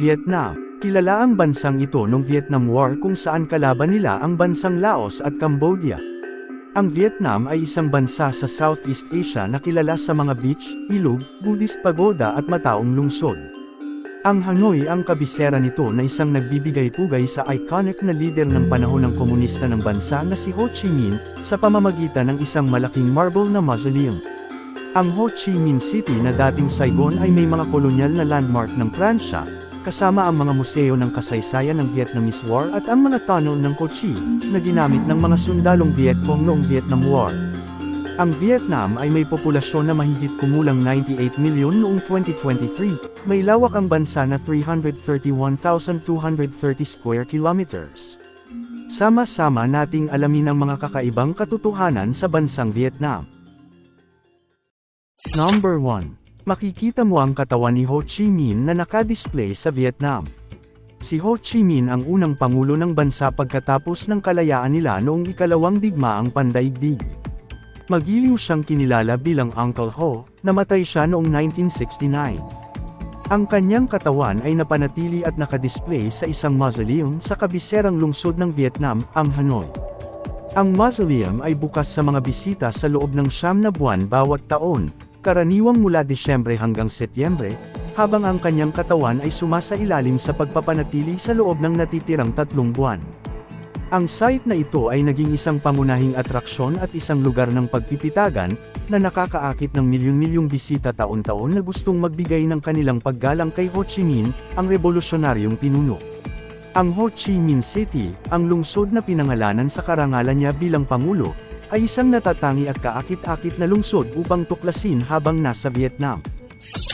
Vietnam. Kilala ang bansang ito noong Vietnam War kung saan kalaban nila ang bansang Laos at Cambodia. Ang Vietnam ay isang bansa sa Southeast Asia na kilala sa mga beach, ilog, Buddhist pagoda at mataong lungsod. Ang Hanoi ang kabisera nito na isang nagbibigay-pugay sa iconic na leader ng panahon ng komunista ng bansa na si Ho Chi Minh, sa pamamagitan ng isang malaking marble na mausoleum. Ang Ho Chi Minh City na dating Saigon ay may mga kolonyal na landmark ng Pransya, kasama ang mga museo ng kasaysayan ng Vietnamese War at ang mga tunnel ng Ho Chi, na ginamit ng mga sundalong Viet Cong noong Vietnam War. Ang Vietnam ay may populasyon na mahigit kumulang 98 milyon noong 2023, may lawak ang bansa na 331,230 square kilometers. Sama-sama nating alamin ang mga kakaibang katotohanan sa bansang Vietnam. Number 1. Makikita mo ang katawan ni Ho Chi Minh na nakadisplay sa Vietnam. Si Ho Chi Minh ang unang pangulo ng bansa pagkatapos ng kalayaan nila noong ikalawang digmaang pandaigdig. Magiliw siyang kinilala bilang Uncle Ho, namatay siya noong 1969. Ang kanyang katawan ay napanatili at nakadisplay sa isang mausoleum sa kabiserang lungsod ng Vietnam, ang Hanoi. Ang mausoleum ay bukas sa mga bisita sa loob ng siyam na buwan bawat taon, karaniwang mula Desyembre hanggang Setyembre, habang ang kanyang katawan ay sumasailalim sa pagpapanatili sa loob ng natitirang tatlong buwan. Ang site na ito ay naging isang pangunahing atraksyon at isang lugar ng pagpipitagan, na nakakaakit ng milyon-milyong bisita taon-taon na gustong magbigay ng kanilang paggalang kay Ho Chi Minh, ang revolusyonaryong pinuno. Ang Ho Chi Minh City, ang lungsod na pinangalanan sa karangalan niya bilang Pangulo, ay isang natatangi at kaakit-akit na lungsod upang tuklasin habang nasa Vietnam.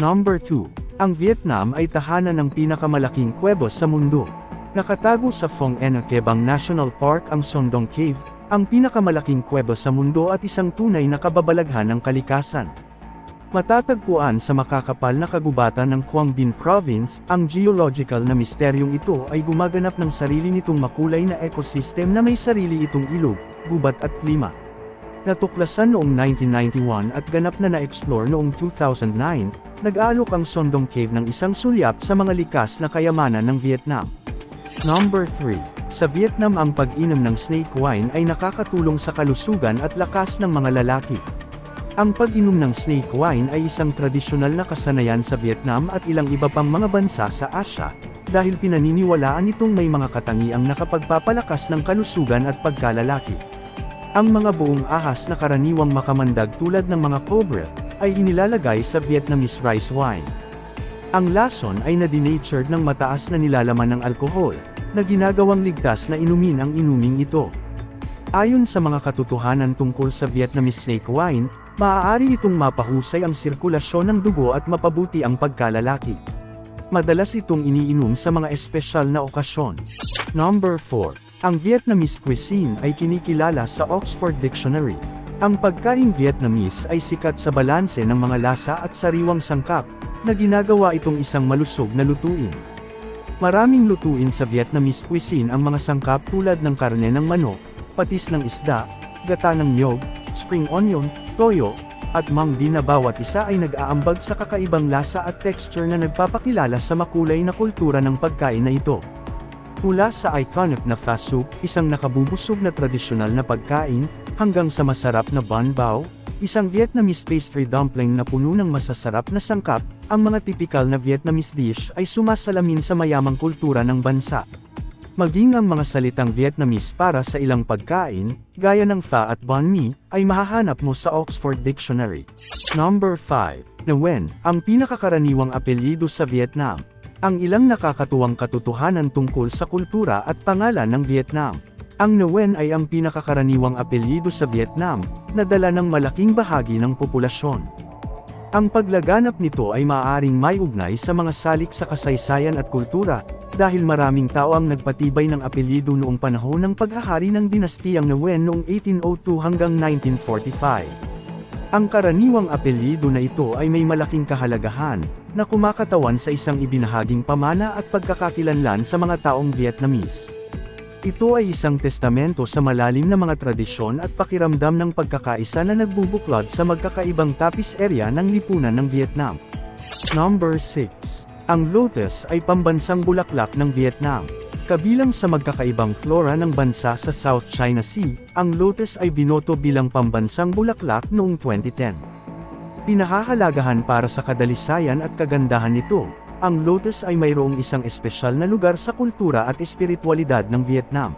Number 2. Ang Vietnam ay tahanan ng pinakamalaking kuwebo sa mundo. Nakatago sa Phong Nha Kebang National Park ang Sondong Cave, ang pinakamalaking kuwebo sa mundo at isang tunay na kababalaghan ng kalikasan. Matatagpuan sa makakapal na kagubatan ng Quang Binh Province, ang geological na misteryong ito ay gumaganap ng sarili nitong makulay na ecosystem na may sarili itong ilog, gubat at klima. Natuklasan noong 1991 at ganap na na-explore noong 2009, nag-aalok ang Sondong Cave ng isang sulyap sa mga likas na kayamanan ng Vietnam. Number 3. Sa Vietnam ang pag-inom ng snake wine ay nakakatulong sa kalusugan at lakas ng mga lalaki. Ang pag-inom ng snake wine ay isang tradisyonal na kasanayan sa Vietnam at ilang iba pang mga bansa sa Asya, dahil pinaniniwalaan itong may mga katangiang nakapagpapalakas ng kalusugan at pagkalalaki. Ang mga buong ahas na karaniwang makamandag tulad ng mga cobra, ay inilalagay sa Vietnamese rice wine. Ang lason ay na-denatured ng mataas na nilalaman ng alkohol, na ginagawang ligtas na inumin ang inuming ito. Ayon sa mga katotohanan tungkol sa Vietnamese snake wine, maaari itong mapahusay ang sirkulasyon ng dugo at mapabuti ang pagkalalaki. Madalas itong iniinom sa mga espesyal na okasyon. Number 4. Ang Vietnamese cuisine ay kinikilala sa Oxford Dictionary. Ang pagkain Vietnamese ay sikat sa balanse ng mga lasa at sariwang sangkap, na ginagawa itong isang malusog na lutuin. Maraming lutuin sa Vietnamese cuisine ang mga sangkap tulad ng karne ng manok, patis ng isda, gata ng nyog, spring onion, toyo, at mang di na bawat isa ay nag-aambag sa kakaibang lasa at texture na nagpapakilala sa makulay na kultura ng pagkain na ito. Mula sa iconic na pho soup, isang nakabubusog na tradisyonal na pagkain, hanggang sa masarap na bun bao, isang Vietnamese pastry dumpling na puno ng masasarap na sangkap, ang mga tipikal na Vietnamese dish ay sumasalamin sa mayamang kultura ng bansa. Maging ang mga salitang Vietnamese para sa ilang pagkain, gaya ng pho at banh mi, ay mahahanap mo sa Oxford Dictionary. Number 5. Nguyen, ang pinakakaraniwang apelyido sa Vietnam. Ang ilang nakakatuwang katotohanan tungkol sa kultura at pangalan ng Vietnam. Ang Nguyen ay ang pinakakaraniwang apelyido sa Vietnam, na dala ng malaking bahagi ng populasyon. Ang paglaganap nito ay maaaring may ugnay sa mga salik sa kasaysayan at kultura, dahil maraming tao ang nagpatibay ng apelyido noong panahon ng paghahari ng dinastiyang Nguyen noong 1802 hanggang 1945. Ang karaniwang apelyido na ito ay may malaking kahalagahan, na kumakatawan sa isang ibinahaging pamana at pagkakakilanlan sa mga taong Vietnamese. Ito ay isang testamento sa malalim na mga tradisyon at pakiramdam ng pagkakaisa na nagbubuklod sa magkakaibang tapis area ng lipunan ng Vietnam. Number 6. Ang lotus ay pambansang bulaklak ng Vietnam. Kabilang sa magkakaibang flora ng bansa sa South China Sea, ang lotus ay binoto bilang pambansang bulaklak noong 2010. Pinahahalagahan para sa kadalisayan at kagandahan nito, ang lotus ay mayroong isang espesyal na lugar sa kultura at espiritualidad ng Vietnam.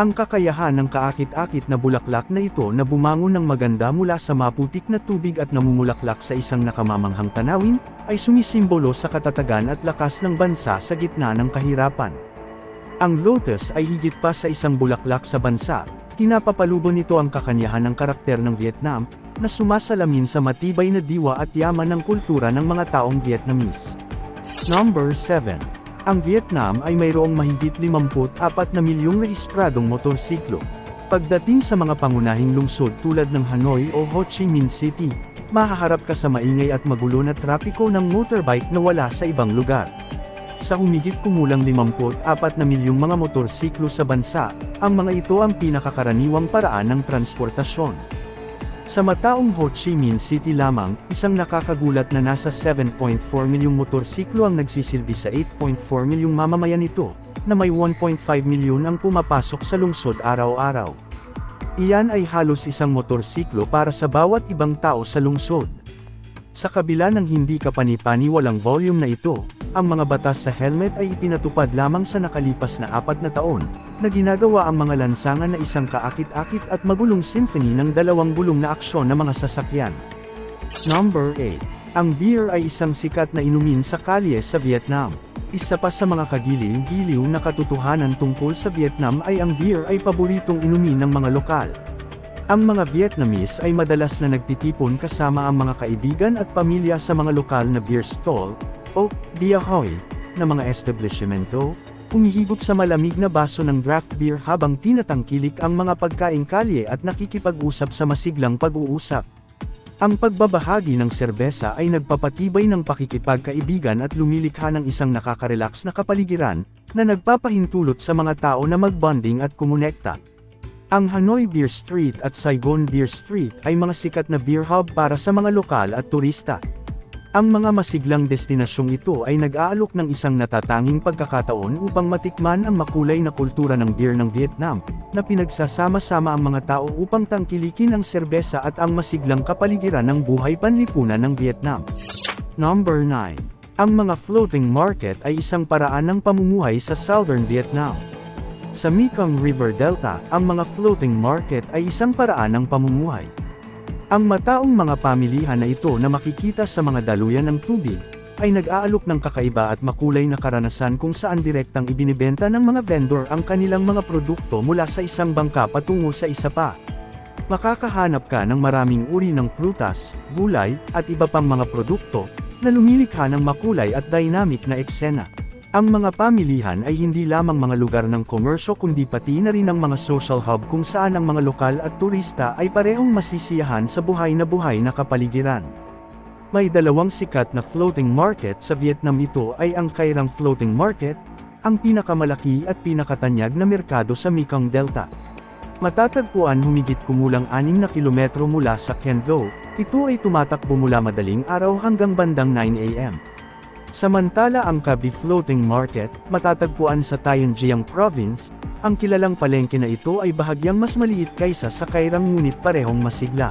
Ang kakayahan ng kaakit-akit na bulaklak na ito na bumangon ng maganda mula sa maputik na tubig at namumulaklak sa isang nakamamanghang tanawin, ay sumisimbolo sa katatagan at lakas ng bansa sa gitna ng kahirapan. Ang lotus ay higit pa sa isang bulaklak sa bansa, kinapapalubon nito ang kakanyahan ng karakter ng Vietnam, na sumasalamin sa matibay na diwa at yaman ng kultura ng mga taong Vietnamese. Number 7. Ang Vietnam ay mayroong mahigit 54 na milyong rehistradong motorsiklo. Pagdating sa mga pangunahing lungsod tulad ng Hanoi o Ho Chi Minh City, mahaharap ka sa maingay at magulo na trapiko ng motorbike na wala sa ibang lugar. Sa humigit kumulang 54 na milyong mga motorsiklo sa bansa, ang mga ito ang pinakakaraniwang paraan ng transportasyon. Sa mataong Ho Chi Minh City lamang, isang nakakagulat na nasa 7.4 milyong motorsiklo ang nagsisilbi sa 8.4 milyong mamamayan nito, na may 1.5 milyon ang pumapasok sa lungsod araw-araw. Iyan ay halos isang motorsiklo para sa bawat ibang tao sa lungsod. Sa kabila ng hindi kapanipaniwalang volume na ito, ang mga batas sa helmet ay ipinatupad lamang sa nakalipas na apat na taon, na ginagawa ang mga lansangan na isang kaakit-akit at magulong symphony ng dalawang bulong na aksyon ng mga sasakyan. Number 8. Ang beer ay isang sikat na inumin sa kalye sa Vietnam. Isa pa sa mga kagiliw-giliw na katotohanan tungkol sa Vietnam ay ang beer ay paboritong inumin ng mga lokal. Ang mga Vietnamese ay madalas na nagtitipon kasama ang mga kaibigan at pamilya sa mga lokal na beer stall, o Bia Hoy, na mga establishmento, humihigop sa malamig na baso ng draft beer habang tinatangkilik ang mga pagkaing kalye at nakikipag-usap sa masiglang pag-uusap. Ang pagbabahagi ng serbesa ay nagpapatibay ng pakikipagkaibigan at lumilikha ng isang nakaka-relax na kapaligiran, na nagpapahintulot sa mga tao na magbonding at kumonekta. Ang Hanoi Beer Street at Saigon Beer Street ay mga sikat na beer hub para sa mga lokal at turista. Ang mga masiglang destinasyong ito ay nag-aalok ng isang natatanging pagkakataon upang matikman ang makulay na kultura ng beer ng Vietnam, na pinagsasama-sama ang mga tao upang tangkilikin ang serbesa at ang masiglang kapaligiran ng buhay panlipunan ng Vietnam. Number 9. Ang mga floating market ay isang paraan ng pamumuhay sa southern Vietnam. Sa Mekong River Delta, ang mga floating market ay isang paraan ng pamumuhay. Ang mataong mga pamilihan na ito na makikita sa mga daluyan ng tubig, ay nag-aalok ng kakaiba at makulay na karanasan kung saan direktang ibinibenta ng mga vendor ang kanilang mga produkto mula sa isang bangka patungo sa isa pa. Makakahanap ka ng maraming uri ng prutas, gulay, at iba pang mga produkto, na lumilikha ng makulay at dynamic na eksena. Ang mga pamilihan ay hindi lamang mga lugar ng komersyo kundi pati na rin ang mga social hub kung saan ang mga lokal at turista ay parehong masisiyahan sa buhay na buhay na kapaligiran. May dalawang sikat na floating market sa Vietnam ito ay ang Kairang Floating Market, ang pinakamalaki at pinakatanyag na merkado sa Mekong Delta. Matatagpuan humigit kumulang 6 na kilometro mula sa Tho, ito ay tumatakbo mula madaling araw hanggang bandang 9 a.m. Samantala ang Kabi Floating Market, matatagpuan sa Tayonjiang Province, ang kilalang palengke na ito ay bahagyang mas maliit kaysa sa Kairang ngunit parehong masigla.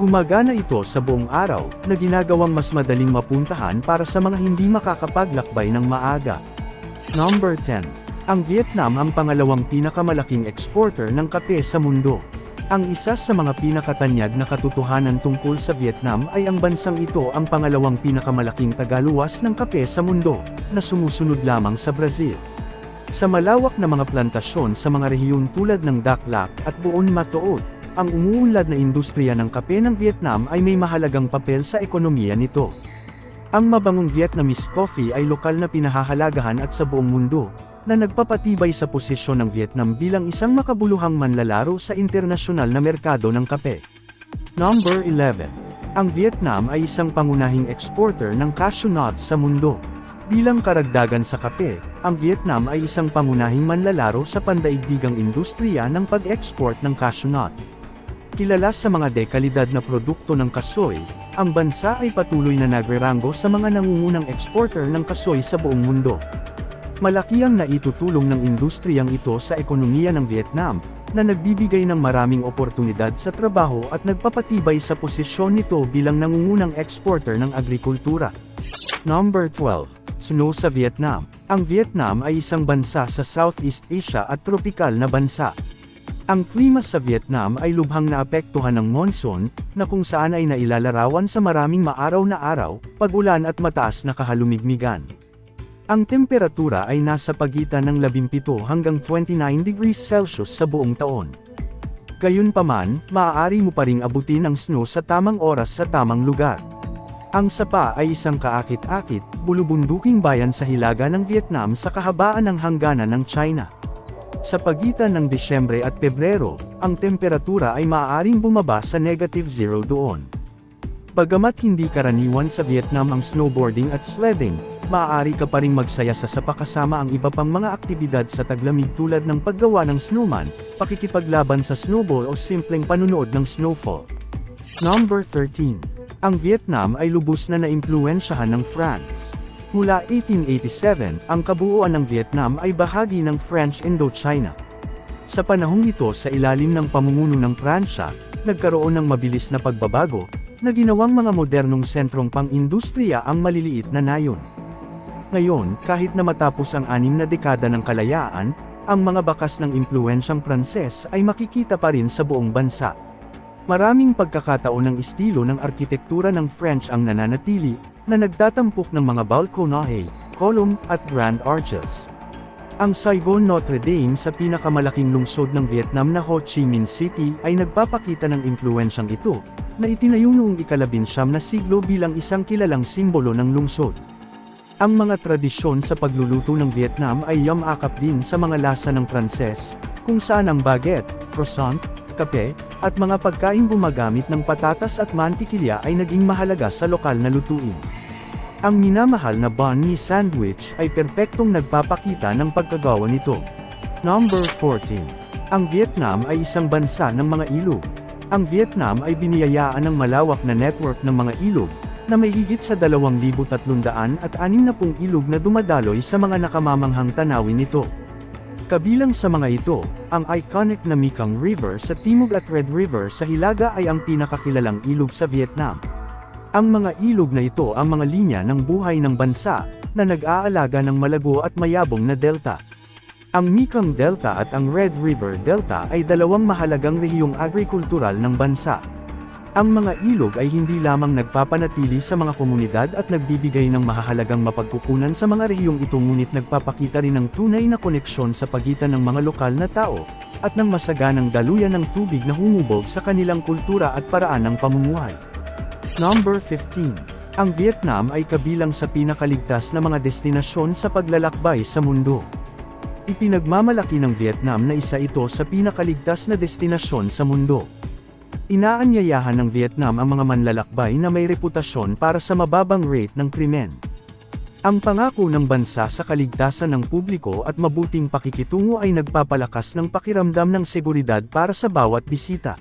Gumagana ito sa buong araw, na ginagawang mas madaling mapuntahan para sa mga hindi makakapaglakbay ng maaga. Number 10. Ang Vietnam ang pangalawang pinakamalaking exporter ng kape sa mundo. Ang isa sa mga pinakatanyag na katotohanan tungkol sa Vietnam ay ang bansang ito ang pangalawang pinakamalaking tagaluwas ng kape sa mundo, na sumusunod lamang sa Brazil. Sa malawak na mga plantasyon sa mga rehiyon tulad ng Dak Lak at Buon Matood, ang umuunlad na industriya ng kape ng Vietnam ay may mahalagang papel sa ekonomiya nito. Ang mabangong Vietnamese coffee ay lokal na pinahahalagahan at sa buong mundo, na nagpapatibay sa posisyon ng Vietnam bilang isang makabuluhang manlalaro sa internasyonal na merkado ng kape. Number 11. Ang Vietnam ay isang pangunahing exporter ng cashew nuts sa mundo. Bilang karagdagan sa kape, ang Vietnam ay isang pangunahing manlalaro sa pandaigdigang industriya ng pag-export ng cashew nut. Kilala sa mga dekalidad na produkto ng kasoy, ang bansa ay patuloy na nagrerango sa mga nangungunang exporter ng kasoy sa buong mundo. Malaki ang naitutulong ng industriyang ito sa ekonomiya ng Vietnam, na nagbibigay ng maraming oportunidad sa trabaho at nagpapatibay sa posisyon nito bilang nangungunang exporter ng agrikultura. Number 12. Snow sa Vietnam. Ang Vietnam ay isang bansa sa Southeast Asia at tropikal na bansa. Ang klima sa Vietnam ay lubhang naapektuhan ng monsoon, na kung saan ay nailalarawan sa maraming maaraw na araw, pagulan at mataas na kahalumigmigan. Ang temperatura ay nasa pagitan ng 17 hanggang 29 degrees Celsius sa buong taon. Gayunpaman, maaari mo pa ring abutin ang snow sa tamang oras sa tamang lugar. Ang Sapa ay isang kaakit-akit, bulubunduking bayan sa hilaga ng Vietnam sa kahabaan ng hangganan ng China. Sa pagitan ng Disyembre at Pebrero, ang temperatura ay maaaring bumaba sa negative zero doon. Bagamat hindi karaniwan sa Vietnam ang snowboarding at sledding, maaari ka pa ring magsaya sa sapa kasama ang iba pang mga aktibidad sa taglamig tulad ng paggawa ng snowman, pakikipaglaban sa snowball o simpleng panunood ng snowfall. Number 13. Ang Vietnam ay lubos na naimpluwensyahan ng France. Mula 1887, ang kabuuan ng Vietnam ay bahagi ng French Indochina. Sa panahong ito sa ilalim ng pamumuno ng Pransya, nagkaroon ng mabilis na pagbabago, na ginawang mga modernong sentrong pang-industriya ang maliliit na nayon. Ngayon, kahit na matapos ang anim na dekada ng kalayaan, ang mga bakas ng impluensyang Pranses ay makikita pa rin sa buong bansa. Maraming pagkakataon ng estilo ng arkitektura ng French ang nananatili, na nagtatampok ng mga balconahe, column, at grand arches. Ang Saigon Notre Dame sa pinakamalaking lungsod ng Vietnam na Ho Chi Minh City ay nagpapakita ng impluensyang ito, na itinayo noong ikalabinsyam na siglo bilang isang kilalang simbolo ng lungsod. Ang mga tradisyon sa pagluluto ng Vietnam ay yamakap din sa mga lasa ng Pranses, kung saan ang baguette, croissant, kape, at mga pagkain gumagamit ng patatas at mantikilya ay naging mahalaga sa lokal na lutuin. Ang minamahal na banh mi sandwich ay perpektong nagpapakita ng pagkagawa nito. Number 14. Ang Vietnam ay isang bansa ng mga ilog. Ang Vietnam ay biniyayaan ng malawak na network ng mga ilog, na may higit sa 2,360 ilog na dumadaloy sa mga nakamamanghang tanawin nito. Kabilang sa mga ito, ang iconic na Mekong River sa timog at Red River sa hilaga ay ang pinakakilalang ilog sa Vietnam. Ang mga ilog na ito ang mga linya ng buhay ng bansa, na nag-aalaga ng malago at mayabong na delta. Ang Mekong Delta at ang Red River Delta ay dalawang mahalagang rehiyong agrikultural ng bansa. Ang mga ilog ay hindi lamang nagpapanatili sa mga komunidad at nagbibigay ng mahahalagang mapagkukunan sa mga rehiyong ito ngunit nagpapakita rin ng tunay na koneksyon sa pagitan ng mga lokal na tao, at ng masaganang daluyan ng tubig na humubog sa kanilang kultura at paraan ng pamumuhay. Number 15. Ang Vietnam ay kabilang sa pinakaligtas na mga destinasyon sa paglalakbay sa mundo. Ipinagmamalaki ng Vietnam na isa ito sa pinakaligtas na destinasyon sa mundo. Inaanyayahan ng Vietnam ang mga manlalakbay na may reputasyon para sa mababang rate ng krimen. Ang pangako ng bansa sa kaligtasan ng publiko at mabuting pakikitungo ay nagpapalakas ng pakiramdam ng seguridad para sa bawat bisita.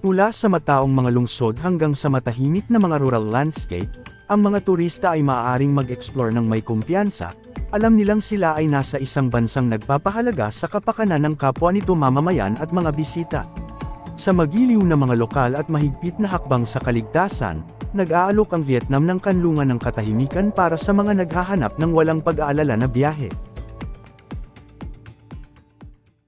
Mula sa mataong mga lungsod hanggang sa matahimik na mga rural landscape, ang mga turista ay maaaring mag-explore ng may kumpiyansa, alam nilang sila ay nasa isang bansang nagpapahalaga sa kapakanan ng kapwa nito mamamayan at mga bisita. Sa magiliw na mga lokal at mahigpit na hakbang sa kaligtasan, nag-aalok ang Vietnam ng kanlungan ng katahimikan para sa mga naghahanap ng walang pag-aalala na biyahe.